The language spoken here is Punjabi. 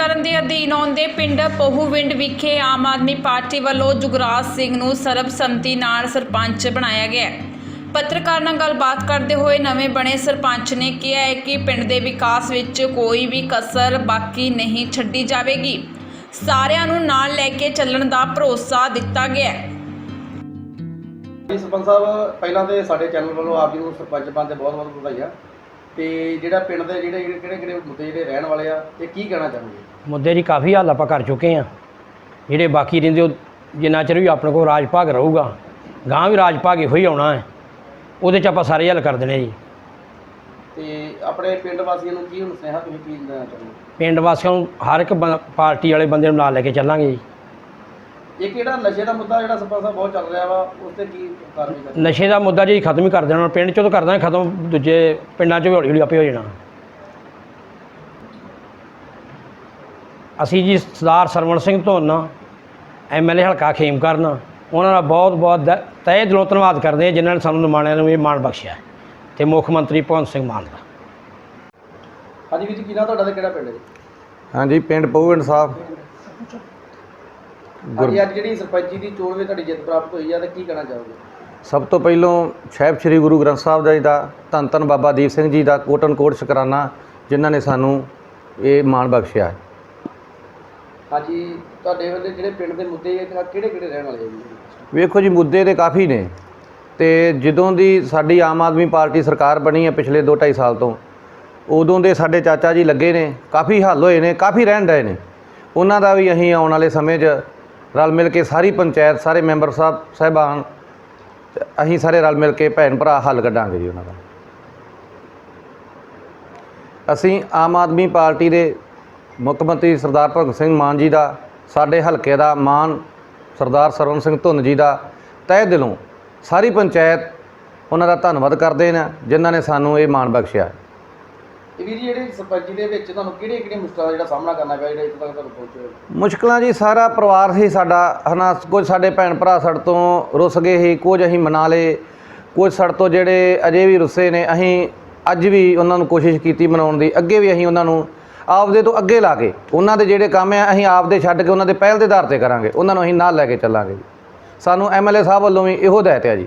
ਕਰਨ ਦੇ ਅਧੀਨ ਆਉਂਦੇ ਪਿੰਡ ਪਹੂਵਿੰਡ ਵਿਖੇ ਆਮ ਆਦਮੀ ਪਾਰਟੀ ਵੱਲੋਂ ਜੁਗਰਾਜ ਸਿੰਘ ਨੂੰ ਸਰਬਸੰਮਤੀ ਨਾਲ ਸਰਪੰਚ ਬਣਾਇਆ ਗਿਆ ਹੈ। ਪੱਤਰਕਾਰ ਨਾਲ ਗੱਲਬਾਤ ਕਰਦੇ ਹੋਏ ਨਵੇਂ ਬਣੇ ਸਰਪੰਚ ਨੇ ਕਿਹਾ ਹੈ ਕਿ ਪਿੰਡ ਦੇ ਵਿਕਾਸ ਵਿੱਚ ਕੋਈ ਵੀ ਕਸਰ ਬਾਕੀ ਨਹੀਂ ਛੱਡੀ ਜਾਵੇਗੀ। ਸਾਰਿਆਂ ਨੂੰ ਨਾਲ ਲੈ ਕੇ ਚੱਲਣ ਦਾ ਭਰੋਸਾ ਦਿੱਤਾ ਗਿਆ ਹੈ। ਜੀ, ਸਰਪੰਚ ਸਾਹਿਬ, ਪਹਿਲਾਂ ਤੇ ਸਾਡੇ ਚੈਨਲ ਵੱਲੋਂ ਆਪ ਜੀ ਨੂੰ ਸਰਪੰਚ ਬਣਦੇ ਬਹੁਤ ਬਹੁਤ ਵਧਾਈਆਂ। ਤੇ ਜਿਹੜਾ ਪਿੰਡ ਦੇ ਜਿਹੜੇ ਜਿਹੜੇ ਕਿਹੜੇ ਕਿਹੜੇ ਮੁੱਦੇ ਜਿਹੜੇ ਰਹਿਣ ਵਾਲੇ ਆ ਤੇ ਕੀ ਕਹਿਣਾ ਚਾਹੁੰਦੇ ਮੁੱਦੇ ਦੀ ਕਾਫੀ ਹੱਲ ਆਪਾਂ ਕਰ ਚੁੱਕੇ ਆ ਜਿਹੜੇ ਬਾਕੀ ਰਹਿੰਦੇ ਉਹ ਜਿੰਨਾ ਚਿਰ ਵੀ ਆਪਣੇ ਕੋਲ ਰਾਜ ਭਾਗ ਰਹੂਗਾ ਗਾਂ ਵੀ ਰਾਜ ਭਾਗ ਇਹੋ ਹੀ ਆਉਣਾ ਹੈ। ਉਹਦੇ ਚ ਆਪਾਂ ਸਾਰੇ ਹੱਲ ਕਰ ਦੇਣੇ ਜੀ। ਤੇ ਆਪਣੇ ਪਿੰਡ ਵਾਸੀਆਂ ਨੂੰ ਕੀ ਹੁਣ ਸੁਨੇਹਾ ਤੁਸੀਂ ਕੀ ਦੇਣਾ ਚਾਹੁੰਦੇ ਪਿੰਡ ਵਾਸੀਆਂ ਨੂੰ ਹਰ ਇੱਕ ਬੰ- ਪਾਰਟੀ ਵਾਲੇ ਬੰਦੇ ਨੂੰ ਨਾਲ ਲੈ ਕੇ ਚੱਲਾਂਗੇ ਜੀ। ਇਹ ਕਿਹੜਾ ਨਸ਼ੇ ਦਾ ਮੁੱਦਾ ਜਿਹੜਾ ਸਰਪੰਚ ਸਾਹਿਬ ਬਹੁਤ ਚੱਲ ਰਿਹਾ ਵਾ ਉਸ ਤੇ ਕੀ ਕਾਰਵਾਈ ਕਰਨੀ? ਨਸ਼ੇ ਦਾ ਮੁੱਦਾ ਜੀ ਖਤਮ ਹੀ ਕਰ ਦੇਣਾ ਪਿੰਡ ਚੋਂ ਤਾਂ ਕਰ ਦਾਂਗੇ ਖਤਮ ਦੂਜੇ ਪਿੰਡਾਂ 'ਚ ਵੀ ਹੌਲੀ ਹੌਲੀ ਆਪੇ ਹੋ ਜਾਣਾ। ਅਸੀਂ ਜੀ ਸਰਦਾਰ ਸਰਵਣ ਸਿੰਘ ਧੋਨਾ ਐਮਐਲਏ ਹਲਕਾ ਖੇਮ ਕਰਨ ਉਹਨਾਂ ਦਾ ਬਹੁਤ ਬਹੁਤ ਤਹਿ ਦਿਲੋਂ ਧੰਨਵਾਦ ਕਰਦੇ ਹਾਂ ਜਿਨ੍ਹਾਂ ਨੇ ਸਾਨੂੰ ਨਿਮਾਣਿਆਂ ਨੂੰ ਇਹ ਮਾਣ ਬਖਸ਼ਿਆ ਤੇ ਮੁੱਖ ਮੰਤਰੀ ਭਗਵੰਤ ਸਿੰਘ ਮਾਨ ਦਾ। ਹਾਂਜੀ ਵੀਰ ਜੀ ਕੀ ਤੁਹਾਡਾ ਤੇ ਕਿਹੜਾ ਪਿੰਡ ਹੈ ਜੀ? ਹਾਂਜੀ ਪਿੰਡ ਪਹੂਵਿੰਡ ਸਾਹਿਬ ਹਾਂਜੀ ਅੱਜ ਜਿਹੜੀ ਸਰਪੰਚੀ ਦੀ ਚੋਣ ਵਿੱਚ ਤੁਹਾਡੀ ਜਿੱਤ ਪ੍ਰਾਪਤ ਹੋਈ ਆ ਤੇ ਕੀ ਕਹਿਣਾ ਚਾਹੋਗੇ? ਸਭ ਤੋਂ ਪਹਿਲੋਂ ਸਾਹਿਬ ਸ੍ਰੀ ਗੁਰੂ ਗ੍ਰੰਥ ਸਾਹਿਬ ਜੀ ਦਾ ਧੰਨ ਧੰਨ ਬਾਬਾ ਦੀਪ ਸਿੰਘ ਜੀ ਦਾ ਕੋਟਨ ਕੋਟ ਸ਼ੁਕਰਾਨਾ ਜਿਨ੍ਹਾਂ ਨੇ ਸਾਨੂੰ ਇਹ ਮਾਣ ਬਖਸ਼ਿਆ। ਹਾਂਜੀ ਤੁਹਾਡੇ ਵੱਲੇ ਜਿਹੜੇ ਪਿੰਡ ਦੇ ਮੁੱਦੇ ਆ ਕਿਹੜੇ ਕਿਹੜੇ ਰਹਿਣ ਵਾਲੇ ਜੀ? ਵੇਖੋ ਜੀ ਮੁੱਦੇ ਤੇ ਕਾਫੀ ਨੇ ਤੇ ਜਦੋਂ ਦੀ ਸਾਡੀ ਆਮ ਆਦਮੀ ਪਾਰਟੀ ਸਰਕਾਰ ਬਣੀ ਹੈ ਪਿਛਲੇ 2.5 ਸਾਲ ਤੋਂ ਉਦੋਂ ਦੇ ਸਾਡੇ ਚਾਚਾ ਜੀ ਲੱਗੇ ਨੇ ਕਾਫੀ ਹੱਲ ਹੋਏ ਨੇ ਕਾਫੀ ਰਹਿਣ ਡਏ ਨੇ। ਉਹਨਾਂ ਦਾ ਵੀ ਅਸੀਂ ਆਉਣ ਵਾਲੇ ਸਮੇਂ 'ਚ ਰਲ ਮਿਲ ਕੇ ਸਾਰੀ ਪੰਚਾਇਤ, ਸਾਰੇ ਮੈਂਬਰ ਸਾਹਿਬ, ਸਾਹਿਬਾਨ, ਅਸੀਂ ਸਾਰੇ ਰਲ ਮਿਲ ਕੇ ਭੈਣ ਭਰਾ ਹੱਲ ਕੱਢਾਂਗੇ ਜੀ ਉਹਨਾਂ ਦਾ। ਅਸੀਂ ਆਮ ਆਦਮੀ ਪਾਰਟੀ ਦੇ ਮੁੱਖ ਮੰਤਰੀ ਸਰਦਾਰ ਭਗਤ ਸਿੰਘ ਮਾਨ ਜੀ ਦਾ, ਸਾਡੇ ਹਲਕੇ ਦਾ ਮਾਨ ਸਰਦਾਰ ਸਰਵਨ ਸਿੰਘ ਧੁੰਨ ਜੀ ਦਾ ਤਹਿ ਦਿਲੋਂ ਸਾਰੀ ਪੰਚਾਇਤ ਉਹਨਾਂ ਦਾ ਧੰਨਵਾਦ ਕਰਦੇ ਨੇ, ਜਿਨ੍ਹਾਂ ਨੇ ਸਾਨੂੰ ਇਹ ਮਾਣ ਬਖਸ਼ਿਆ। ਇਹ ਵੀਰ ਜੀ, ਜਿਹੜੇ ਸਰਪੰਚੀ ਦੇ ਵਿੱਚ ਤੁਹਾਨੂੰ ਕਿਹੜੀਆਂ ਕਿਹੜੀਆਂ ਮੁਸ਼ਕਲਾਂ ਦਾ ਜਿਹੜਾ ਸਾਹਮਣਾ ਕਰਨਾ ਪਿਆ, ਜਿਹੜਾ ਇੱਥੇ ਤੱਕ ਤੁਹਾਨੂੰ ਪਹੁੰਚੇ ਮੁਸ਼ਕਲਾਂ ਜੀ, ਸਾਰਾ ਪਰਿਵਾਰ ਸੀ ਸਾਡਾ, ਹਨਾ, ਕੁਝ ਸਾਡੇ ਭੈਣ ਭਰਾ ਸਾਡੇ ਤੋਂ ਰੁੱਸ ਗਏ ਸੀ, ਕੁਝ ਅਸੀਂ ਮਨਾ ਲਏ, ਕੁਝ ਸਾਡੇ ਤੋਂ ਜਿਹੜੇ ਅਜੇ ਵੀ ਰੁੱਸੇ ਨੇ, ਅਸੀਂ ਅੱਜ ਵੀ ਉਹਨਾਂ ਨੂੰ ਕੋਸ਼ਿਸ਼ ਕੀਤੀ ਮਨਾਉਣ ਦੀ, ਅੱਗੇ ਵੀ ਅਸੀਂ ਉਹਨਾਂ ਨੂੰ ਆਪਦੇ ਤੋਂ ਅੱਗੇ ਲਾ ਕੇ, ਉਹਨਾਂ ਦੇ ਜਿਹੜੇ ਕੰਮ ਆ, ਅਸੀਂ ਆਪਦੇ ਛੱਡ ਕੇ ਉਹਨਾਂ ਦੇ ਪਹਿਲ ਦੇ ਆਧਾਰ ਤੇ ਕਰਾਂਗੇ, ਉਹਨਾਂ ਨੂੰ ਅਸੀਂ ਨਾਲ ਲੈ ਕੇ ਚੱਲਾਂਗੇ ਜੀ। ਸਾਨੂੰ ਐਮਐਲਏ ਸਾਹਿਬ ਵੱਲੋਂ ਵੀ ਇਹੋ ਹਦਾਇਤ ਹੈ ਜੀ।